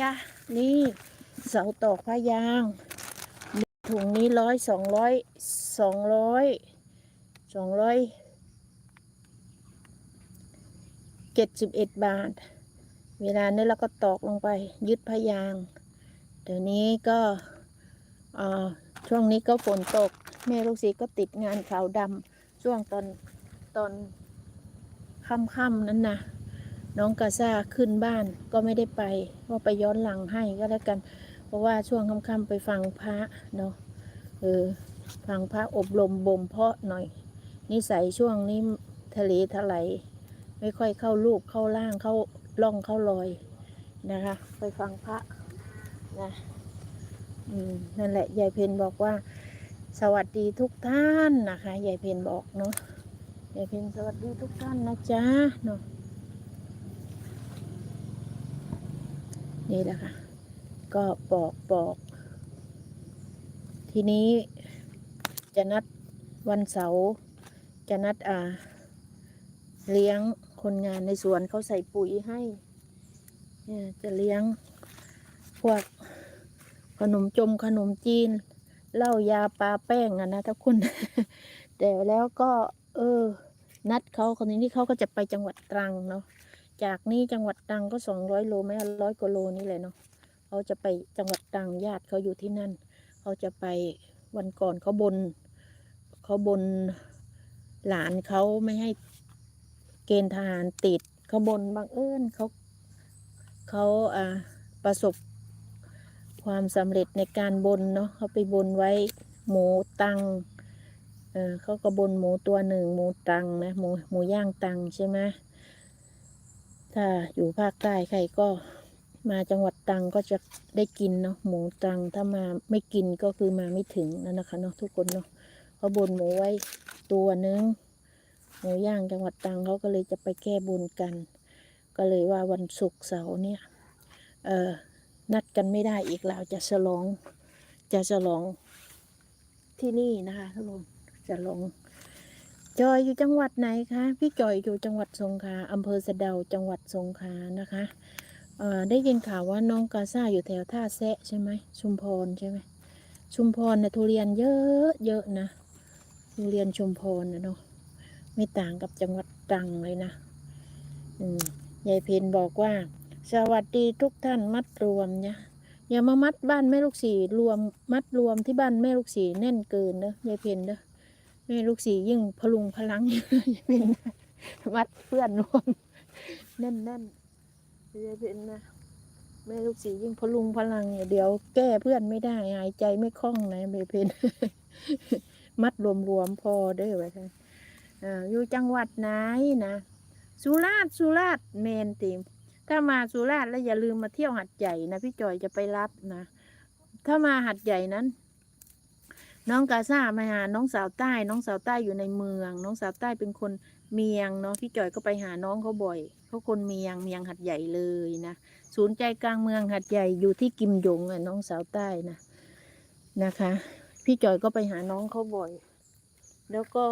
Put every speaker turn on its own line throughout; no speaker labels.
จ๊ะ นี่เสาตอกผ้ายางถุงนี้ร้อยสองร้อยสองร้อยสองร้อยเจ็ดสิบเอ็ดบาท เวลานี้เราก็ตอกลงไป ยึดผ้ายาง เดี๋ยวนี้ก็ช่วงนี้ก็ฝนตก แม่ลูกศิษย์ก็ติดงานขาวดำช่วงตอนตอนค่ำๆนั้นนะ น้องกาซาขึ้นบ้านก็ไม่ได้ไปว่าไปย้อนหลังให้ก็แล้วกัน เพราะว่าช่วงค่ำๆไปฟังพระเนาะเออฟังพระอบรมบ่มเพาะหน่อย นิสัยช่วงนี้ทะเลทลายไม่ค่อยเข้ารูปเข้าล่างเข้าล่องเข้ารอยนะคะ ไปฟังพระนะอืมนั่นแหละยายเพนบอกว่า สวัสดีทุกท่านนะคะยายเพนบอกเนาะยายเพนสวัสดีทุกท่านนะจ๊ะเนาะ นี่แหละค่ะ ก็ปอกปอก ทีนี้จะนัดวันเสาร์จะนัดอ่า เลี้ยงคนงานในสวนเขาใส่ปุ๋ยให้เนี่ยจะเลี้ยงพวกขนมจมขนมจีนเหล้ายาปลาแป้งอะนะทุกคน แต่แล้วก็ เออ นัดเขาคนนี้ที่เขาก็จะไปจังหวัดตรังเนาะ จากนี้จังหวัดตรังก็สองร้อยโลไม่ร้อยกว่าโลนี่แหละเนาะเขาจะไปจังหวัดตรังญาติเขาอยู่ที่นั่น เขาจะไปวันก่อนเขาบนเขาบนหลานเขาไม่ให้เกณฑ์ทหารติดเขาบนบังเอิญเขาเขาอ่าประสบความสำเร็จในการบนเนาะเขาไปบนไว้หมูตังเออเขาก็บนหมูตัวหนึ่งหมูตังนะหมูหมูย่างตังใช่ไหม ถ้าอยู่ภาคใต้ใครก็มาจังหวัดตรังก็จะได้กินเนาะหมูตรังถ้ามาไม่กินก็คือมาไม่ถึงนั่นนะคะเนาะทุกคนเนาะเขาบนหมูไว้ตัวหนึงหมูย่างจังหวัดตรังเขาก็เลยจะไปแก้บนกัน ก็เลยว่าวันศุกร์เสาร์เนี่ยเออนัดกันไม่ได้อีกแล้วจะฉลองจะฉลองที่นี่นะคะทุกคนจะลอง จอยอยู่จังหวัดไหนคะพี่จอยอยู่จังหวัดสงขลาอำเภอสะเดาจังหวัดสงขลานะคะได้ยินข่าวว่าน้องกาซาอยู่แถวท่าแซะใช่ไหมชุมพรใช่ไหมชุมพรเนี่ยทุเรียนเยอะเยอะนะทุเรียนชุมพรนะเนาะไม่ต่างกับจังหวัดตรังเลยนะยายเพนบอกว่า สวัสดีทุกท่านมัดรวมเนี่ยอย่ามามัดบ้านแม่ลูกสี่รวมมัดรวมที่บ้านแม่ลูกสี่แน่นเกินเนอะยายเพนเนอะ ม่ลูกสียิ่งพลุงพลังยายเพนมัดเพื่อนรวมแน่นแน่นจะเป็นนะแม่ลูกสียิ่งพลุงพลังเนี่ยเดี๋ยวแก้เพื่อนไม่ได้หายใจไม่คล่องนะเบเพนมัดรวมๆพอเด้ไว้ท่านอ่าอยู่จังหวัดไหนนะสุราษฎร์สุราษฎร์เมนติมถ้ามาสุราษฎร์แล้วอย่าลืมมาเที่ยวหัดใหญ่นะพี่จอยจะไปรับนะ ถ้ามาหัดใหญ่นั้น น้องกาซามาหาน้องสาวใต้ น้องสาวใต้อยู่ในเมือง น้องสาวใต้เป็นคนเมียงเนาะพี่จอยก็ไปหาน้องเขาบ่อยเขาคนเมียงเมียงหัดใหญ่เลยนะศูนย์ใจกลางเมืองหัดใหญ่อยู่ที่กิมยงอะน้องสาวใต้นะนะคะ พี่จอยก็ไปหาน้องเขาบ่อย แล้วก็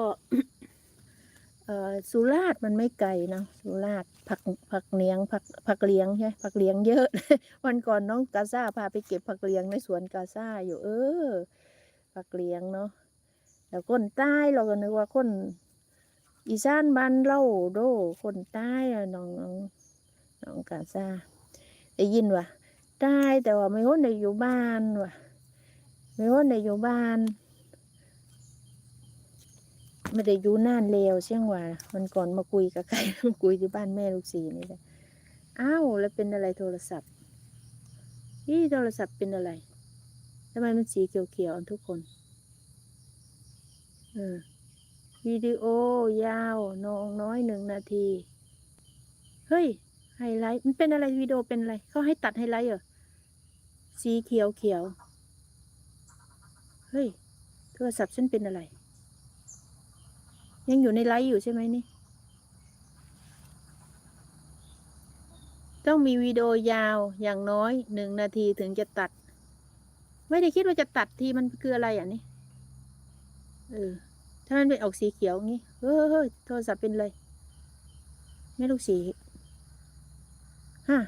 เอ่อสุราษฎร์มันไม่ไกลนะสุราษฎร์ผักผักเลี้ยงผักผักเลี้ยงใช่ผักเลี้ยงเยอะ วันก่อนน้องกาซาพาไปเก็บผักเลี้ยงในสวนกาซาอยู่เออ ผักเลี้ยงเนาะแล้วคนใต้เราก็นึกว่าคน อีสานบ้านเล่าโดคนใต้อะน้องน้องน้องกาซาได้ยินว่ะใต้แต่ว่าไม่คนได้อยู่บ้านว่ะไม่คนได้อยู่บ้านไม่ได้อยู่นานแล้วเชียงว่ามันก่อนมาคุยกับใครมาคุยที่บ้านแม่ลูกสีนี่แหละอ้าวแล้วเป็นอะไรโทรศัพท์นี่โทรศัพท์เป็นอะไร ทำไมมันสีเขียวๆทุกคนเออวิดีโอยาว น้องน้อยหนึ่งนาที เฮ้ย ไฮไลท์ มันเป็นอะไรวิดีโอเป็นอะไร เขาให้ตัดไฮไลท์เหรอ สีเขียวเขียว เฮ้ย โทรศัพท์ฉันเป็นอะไร ยังอยู่ในไลฟ์อยู่ใช่ไหมนี่ ต้องมีวิดีโอยาวอย่างน้อยหนึ่งนาทีถึงจะตัด ไม่ได้คิดว่าจะตัดทีมันคืออะไรอะนี่เออถ้ามันเป็นออกสีเขียวงี้เฮ้ยโทรศัพท์เป็นเลย ไม่รู้สีฮะ